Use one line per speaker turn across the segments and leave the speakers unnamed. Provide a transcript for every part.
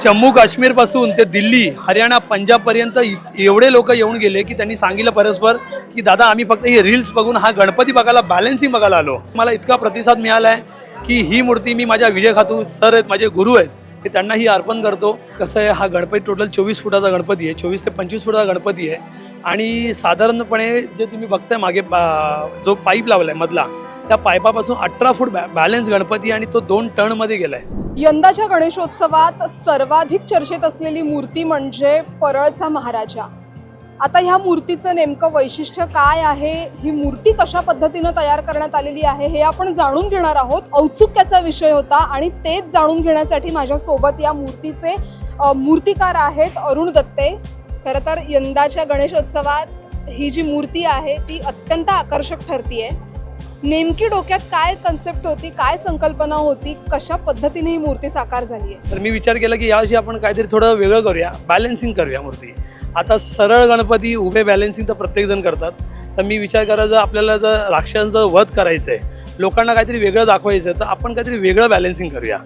जम्मू काश्मीरपासून ते दिल्ली हरियाणा पंजाबपर्यंत एवढे लोक येऊन गेले की त्यांनी सांगितलं परस्पर की दादा आम्ही फक्त हे रील्स बघून हा गणपती बघायला बॅलन्सिंग बघायला आलो. मला इतका प्रतिसाद मिळाला आहे की ही मूर्ती मी माझ्या विजय खातू सर आहेत माझे गुरु आहेत मी त्यांना ही अर्पण करतो. कसं आहे हा गणपती टोटल चोवीस फुटाचा गणपती आहे चोवीस ते पंचवीस फुटाचा गणपती आहे. आणि साधारणपणे जे तुम्ही बघताय मागे जो पाईप लावला आहे मधला त्या पाईपापासून अठरा फूट बॅ बॅलन्स गणपती आणि तो दोन टनमध्ये गेला आहे
यंदाच्या गणेशोत्सवात सर्वाधिक चर्चेत असलेली मूर्ती म्हणजे परळचा महाराजा. आता ह्या मूर्तीचं नेमकं वैशिष्ट्य काय आहे? ही मूर्ती कशा पद्धतीनं तयार करण्यात आलेली आहे? हे आपण जाणून घेणार आहोत. औत्सुक्याचा विषय होता आणि तेच जाणून घेण्यासाठी माझ्यासोबत या मूर्तीचे मूर्तिकार आहेत अरुण दत्ते. खरं तर यंदाच्या गणेशोत्सवात ही जी मूर्ती आहे ती अत्यंत आकर्षक ठरतीये. नेमकी डोक्यात काय कन्सेप्ट होती काय संकल्पना होती कशा पद्धतीने ही मूर्ती साकार झाली आहे?
तर मी विचार केला की यावर्षी आपण काहीतरी थोडं वेगळं करूया बॅलेन्सिंग करूया मूर्ती. आता सरळ गणपती उभे बॅलेन्सिंग तर प्रत्येकजण करतात. तर मी विचार करायचा आपल्याला जर राक्षसांचं वध करायचं आहे लोकांना काहीतरी वेगळं दाखवायचं आहे तर आपण काहीतरी वेगळं बॅलन्सिंग करूया.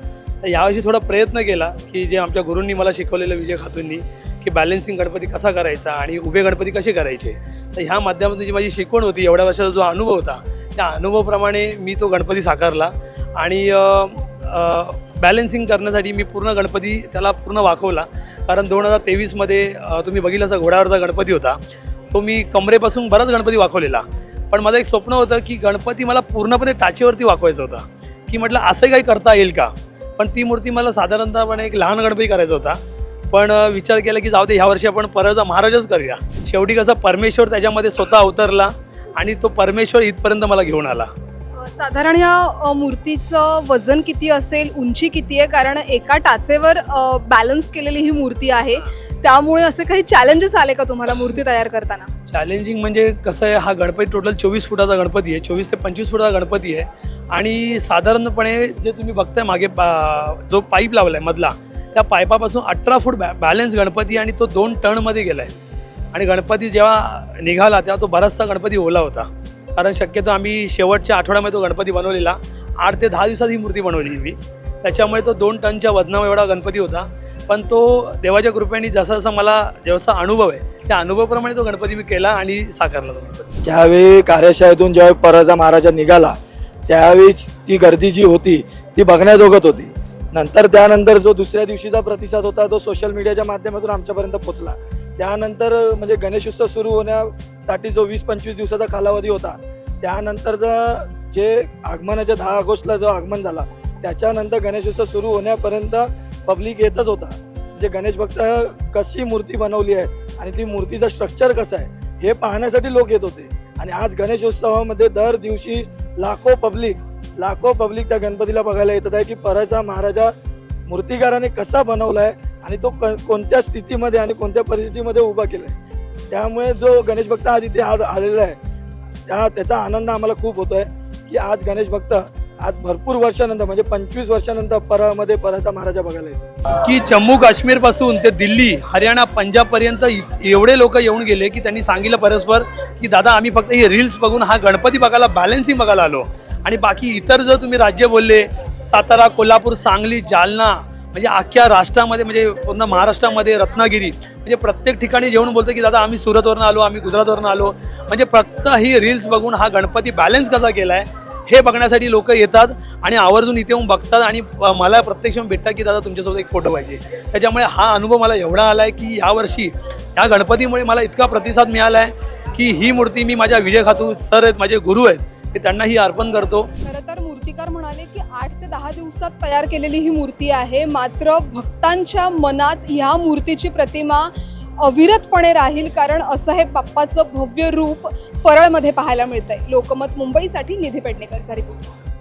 तर यावर्षी थोडा प्रयत्न केला की जे आमच्या गुरूंनी मला शिकवलेलं विजय खातूंनी की बॅलन्सिंग गणपती कसा करायचा आणि उभे गणपती कसे करायचे. तर ह्या माध्यमातून जी माझी शिकवण होती एवढ्या वर्षाचा जो अनुभव होता त्या अनुभवाप्रमाणे मी तो गणपती साकारला आणि बॅलन्सिंग करण्यासाठी मी पूर्ण गणपती त्याला पूर्ण वाकवला कारण दोन हजार तेवीसमध्ये तुम्ही बघितलं असा घोड्यावरचा गणपती होता. तो मी कमरेपासून बराच गणपती वाकवलेला पण माझं एक स्वप्न होतं की गणपती मला पूर्णपणे टाचेवरती वाकवायचा होता. की म्हटलं असंही काही करता येईल का? पण ती मूर्ती मला साधारणतःपणे एक लहान गणपती करायचा होता. पण विचार केला की जाऊ दे ह्या वर्षी आपण परळचा महाराजच करूया. शेवटी कसं परमेश्वर त्याच्यामध्ये स्वतः अवतरला आणि तो परमेश्वर इथपर्यंत मला घेऊन आला.
साधारण या मूर्तीचं वजन किती असेल उंची किती आहे? कारण एका टाचेवर बॅलन्स केलेली ही मूर्ती आहे. त्यामुळे असे काही चॅलेंजेस आले का तुम्हाला मूर्ती तयार करताना?
चॅलेंजिंग म्हणजे कसं आहे हा गणपती टोटल चोवीस फुटाचा गणपती आहे. चोवीस ते पंचवीस फुटाचा गणपती आहे. आणि साधारणपणे जे तुम्ही बघताय मागे पा- जो पाईप लावला आहे मधला त्या पाईपापासून अठरा फूट बॅ बॅलन्स गणपती आणि तो दोन टनमध्ये गेला आहे आणि गणपती जेव्हा निघाला तेव्हा तो बराचसा गणपती ओला होता. कारण शक्यतो आम्ही शेवटच्या आठवड्यामध्ये तो गणपती बनवलेला. आठ ते दहा दिवसात ही मूर्ती बनवली मी त्याच्यामुळे तो दोन टनच्या वजनावर एवढा गणपती होता. पण तो देवाच्या कृपेने जसा जसा मला जसा अनुभव आहे त्या अनुभवाप्रमाणे तो गणपती मी केला आणि साकारला तो गणपती.
ज्यावेळी कार्यशाळेतून ज्यावेळी परजा महाराजा निघाला त्यावेळी ती गर्दी जी होती ती बघण्याजोगत होती. नंतर त्यानंतर जो दुसऱ्या दिवशीचा प्रतिसाद होता तो सोशल मीडियाच्या माध्यमातून आमच्यापर्यंत पोचला त्यानंतर म्हणजे गणेशोत्सव सुरू होण्यासाठी जो वीस पंचवीस दिवसाचा कालावधी होता त्यानंतर जे आगमनाच्या दहा ऑगस्टला जो आगमन झाला त्याच्यानंतर गणेशोत्सव सुरू होण्यापर्यंत पब्लिक येतच होता. म्हणजे गणेश भक्त कशी मूर्ती बनवली आहे आणि ती मूर्तीचं स्ट्रक्चर कसं आहे हे पाहण्यासाठी लोक येत होते. आणि आज गणेशोत्सवामध्ये दर दिवशी लाखो पब्लिक लाखो पब्लिक त्या गणपतीला बघायला येतात आहे की परचा महाराजा मूर्तिकाराने कसा बनवलाय आणि तो क- कोणत्या स्थितीमध्ये आणि कोणत्या परिस्थितीमध्ये उभा केलाय. त्यामुळे जो गणेश भक्त आज इथे आज आलेला आहे त्या त्याचा आनंद आम्हाला खूप होतोय की आज गणेश भक्त आज भरपूर वर्षानंतर म्हणजे पंचवीस वर्षानंतर परळमध्ये परता महाराजा बघायला येतो
की जम्मू काश्मीरपासून ते दिल्ली हरियाणा पंजाब पर्यंत एवढे लोक येऊन गेले की त्यांनी सांगितलं परस्पर की दादा आम्ही फक्त हे रील्स बघून हा गणपती बघायला बॅलन्सिंग बघायला आलो. आणि बाकी इतर जर तुम्ही राज्य बोलले सातारा कोल्हापूर सांगली जालना म्हणजे अख्ख्या राष्ट्रामध्ये म्हणजे पूर्ण महाराष्ट्रामध्ये रत्नागिरी म्हणजे प्रत्येक ठिकाणी जेवण बोलतो की दादा आम्ही सुरतवरून आलो आम्ही गुजरातवरून आलो. म्हणजे फक्त ही रील्स बघून हा गणपती बॅलन्स कसा केला आहे हे बघण्यासाठी लोक येतात आणि आवर्जून इथे येऊन बघतात आणि मला प्रत्यक्ष भेटतात की दादा तुमच्यासोबत एक फोटो पाहिजे. त्याच्यामुळे हा अनुभव मला एवढा आला आहे की यावर्षी या गणपतीमुळे मला इतका प्रतिसाद मिळाला आहे की ही मूर्ती मी माझ्या विजय खातू सर आहेत माझे गुरु आहेत ते त्यांनाही अर्पण करतो.
दिवसात तयार केलेली ही मूर्ती आहे. मात्र भक्तांच्या मनात ह्या मूर्तीची प्रतिमा अविरतपणे राहील कारण असं हे बाप्पाचं भव्य रूप परळमध्ये पाहायला मिळतंय. लोकमत मुंबईसाठी निधी पेडणेकरचा रिपोर्ट.